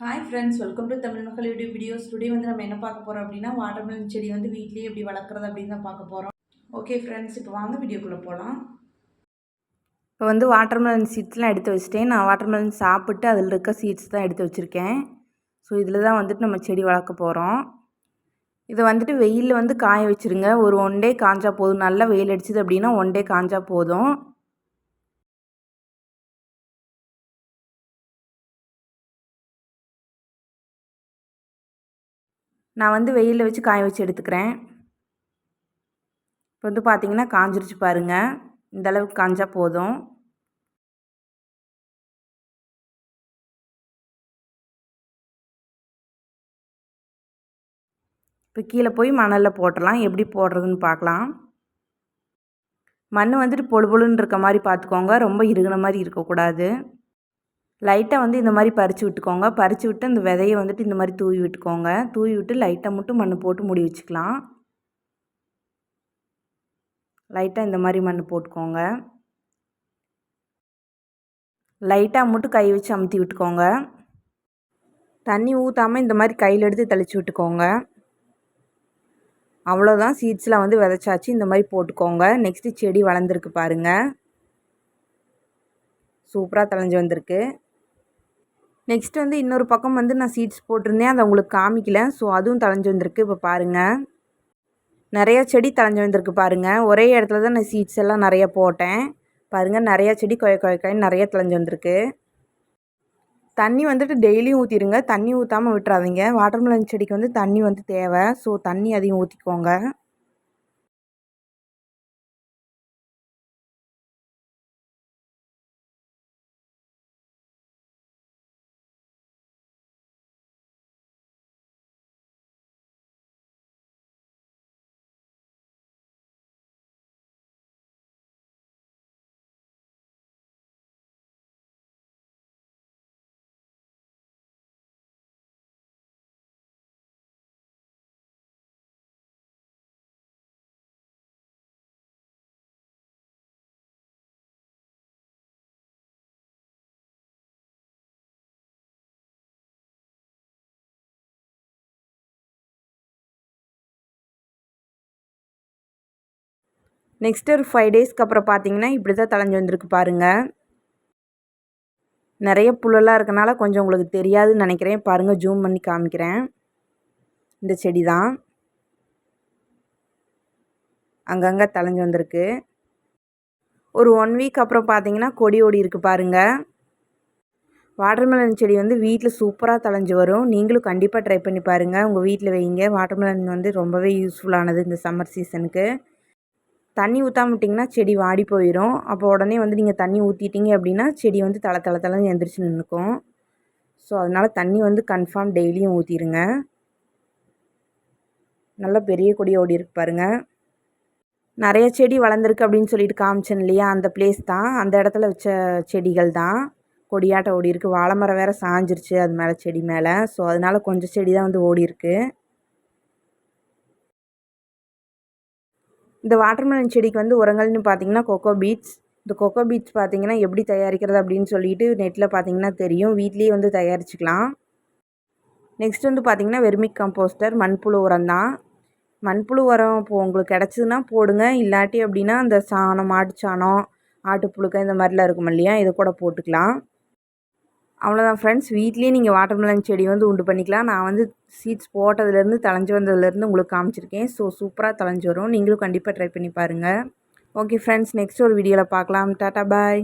Hi friends welcome to Tamil Makkal YouTube videos today வந்து நம்ம என்ன பார்க்க போகிறோம் அப்படின்னா வாட்டர்மெலன் செடி வந்து வீட்லேயே எப்படி வளர்க்குறது அப்படின்னு தான் பார்க்க போகிறோம் ஓகே ஃப்ரெண்ட்ஸ் இப்போ வாங்க வீடியோக்குள்ளே போகலாம் இப்போ வந்து வாட்டர்மெலன் சீட்ஸ்லாம் எடுத்து வச்சுட்டேன். நான் வாட்டர்மெலன் சாப்பிட்டு அதில் இருக்க சீட்ஸ் தான் எடுத்து வச்சுருக்கேன். ஸோ இதில் தான் வந்துட்டு நம்ம செடி வளர்க்க போகிறோம் இதை வந்துட்டு வெயிலில் வந்து காய வச்சுருங்க. ஒரு ஒன் டே காஞ்சா போதும். நல்லா வெயில் அடிச்சுது அப்படின்னா ஒன் டே காஞ்சா போதும். நான் வந்து வெயிலில் வச்சு காய வச்சு எடுத்துக்கிறேன். இப்போ வந்து பார்த்திங்கன்னா காஞ்சிருச்சு பாருங்கள் இந்தளவுக்கு காஞ்சால் போதும். இப்போ கீழே போய் மணலில் போட்டுடலாம். எப்படி போடுறதுன்னு பார்க்கலாம் மண் வந்துட்டு பொழு பொழுன்னு இருக்க மாதிரி பார்த்துக்கோங்க ரொம்ப இருகின மாதிரி இருக்கக்கூடாது. லைட்டாக வந்து இந்த மாதிரி பறித்து விட்டுக்கோங்க. பறித்து விட்டு அந்த விதையை வந்துட்டு இந்த மாதிரி தூவி விட்டுக்கோங்க. தூவி விட்டு லைட்டாக மட்டும் மண் போட்டு முடி வச்சுக்கலாம். லைட்டாக இந்த மாதிரி மண் போட்டுக்கோங்க. லைட்டாக மட்டும் கை வச்சு அமுத்தி விட்டுக்கோங்க. தண்ணி ஊற்றாமல் இந்த மாதிரி கையில் எடுத்து தெளித்து விட்டுக்கோங்க. அவ்வளோதான் சீட்ஸ்லாம் வந்து விதைச்சாச்சு. இந்த மாதிரி போட்டுக்கோங்க. நெக்ஸ்ட்டு செடி வளர்ந்துருக்கு பாருங்கள் சூப்பராக தலைஞ்சு வந்திருக்கு. நெக்ஸ்ட் வந்து இன்னொரு பக்கம் வந்து நான் சீட்ஸ் போட்டிருந்தேன். அதை உங்களுக்கு காமிக்கல. ஸோ அதுவும் தலைஞ்சு வந்திருக்கு. இப்போ பாருங்கள் நிறையா செடி தலைஞ்சு வந்திருக்கு பாருங்கள் ஒரே இடத்துல தான் நான் சீட்ஸ் எல்லாம் நிறைய போட்டேன். பாருங்கள் நிறையா செடி கொய கொயக்காயின்னு நிறைய தலைஞ்சு வந்திருக்கு. தண்ணி வந்துட்டு டெய்லியும் ஊற்றிடுங்க தண்ணி ஊற்றாமல் விட்டுறாதீங்க. வாட்டர்மெலன் செடிக்கு வந்து தண்ணி வந்து தேவை. ஸோ தண்ணி அதிகம் ஊற்றிக்கோங்க நெக்ஸ்ட் ஒரு ஃபைவ் டேஸ்க்கு அப்புறம் பார்த்தீங்கன்னா இப்படி தான் தலைஞ்சு வந்திருக்கு பாருங்கள் நிறைய புல்லெல்லாம் இருக்கனால கொஞ்சம் உங்களுக்கு தெரியாதுன்னு நினைக்கிறேன். பாருங்கள் ஜூம் பண்ணி காமிக்கிறேன். இந்த செடி தான் அங்கங்கே தலைஞ்சு வந்திருக்கு. ஒரு ஒன் வீக் அப்புறம் பார்த்தீங்கன்னா கொடி ஓடி இருக்குது பாருங்கள் வாட்டர்மெலன் செடி வந்து வீட்டில் சூப்பராக தலைஞ்சு வரும். நீங்களும் கண்டிப்பாக ட்ரை பண்ணி பாருங்கள் உங்கள் வீட்டில் வைங்க. வாட்டர்மெலன் வந்து ரொம்பவே யூஸ்ஃபுல்லானது இந்த சம்மர் சீசனுக்கு தண்ணி ஊற்றாம விட்டிங்கன்னா செடி வாடி போயிடும் அப்போ உடனே வந்து நீங்கள் தண்ணி ஊற்றிட்டீங்க அப்படின்னா செடி வந்து தலை தலை தலைன்னு எந்திரிச்சு நின்றுக்கும் ஸோ அதனால் தண்ணி வந்து கன்ஃபார்ம் டெய்லியும் ஊற்றிடுங்க நல்லா பெரிய கொடி ஓடி இருக்கு பாருங்கள் நிறைய செடி வளர்ந்துருக்கு அப்படின்னு சொல்லிட்டு காமிச்சேன் இல்லையா? அந்த பிளேஸ் தான். அந்த இடத்துல வச்ச செடிகள் தான். கொடியாட்ட ஓடி இருக்குது வாழை மரம் வேறு சாஞ்சிருச்சு. அது மேலே செடி மேலே. ஸோ அதனால் கொஞ்சம் செடி தான் வந்து ஓடி இருக்குது இந்த வாட்டர்மெலன் செடிக்கு வந்து உரங்கள்னு பார்த்தீங்கன்னா கொக்கோ பீட்ஸ் இந்த கொக்கோ பீட்ஸ் பார்த்தீங்கன்னா எப்படி தயாரிக்கிறது அப்படின்னு சொல்லிட்டு நெட்டில் பார்த்தீங்கன்னா தெரியும். வீட்லேயே வந்து தயாரிச்சுக்கலாம். நெக்ஸ்ட் வந்து பார்த்திங்கன்னா வெர்மிக் கம்போஸ்டர் மண்புழு உரம் தான் மண்புழு உரம் இப்போ உங்களுக்கு கிடச்சிதுன்னா போடுங்க. இல்லாட்டி அப்படின்னா அந்த சாணம் மாட்டு சாணம் ஆட்டுப்புழுக்க இந்த மாதிரிலாம் இருக்கும் இல்லையா இதை கூட போட்டுக்கலாம். அவ்வளோதான் ஃப்ரெண்ட்ஸ் வீட்லேயே நீங்கள் வாட்டர் வாட்டர்மெலன் செடி வந்து உண்டு பண்ணிக்கலாம். நான் வந்து சீட்ஸ் போட்டதுலேருந்து தலைஞ்சு வந்ததுலேருந்து உங்களுக்கு காமிச்சிருக்கேன். ஸோ சூப்பராக தலைஞ்சு வரும். நீங்களும் கண்டிப்பாக ட்ரை பண்ணி பாருங்கள் ஓகே ஃப்ரெண்ட்ஸ் நெக்ஸ்ட் ஒரு வீடியோவில் பார்க்கலாம். டாட்டா பாய்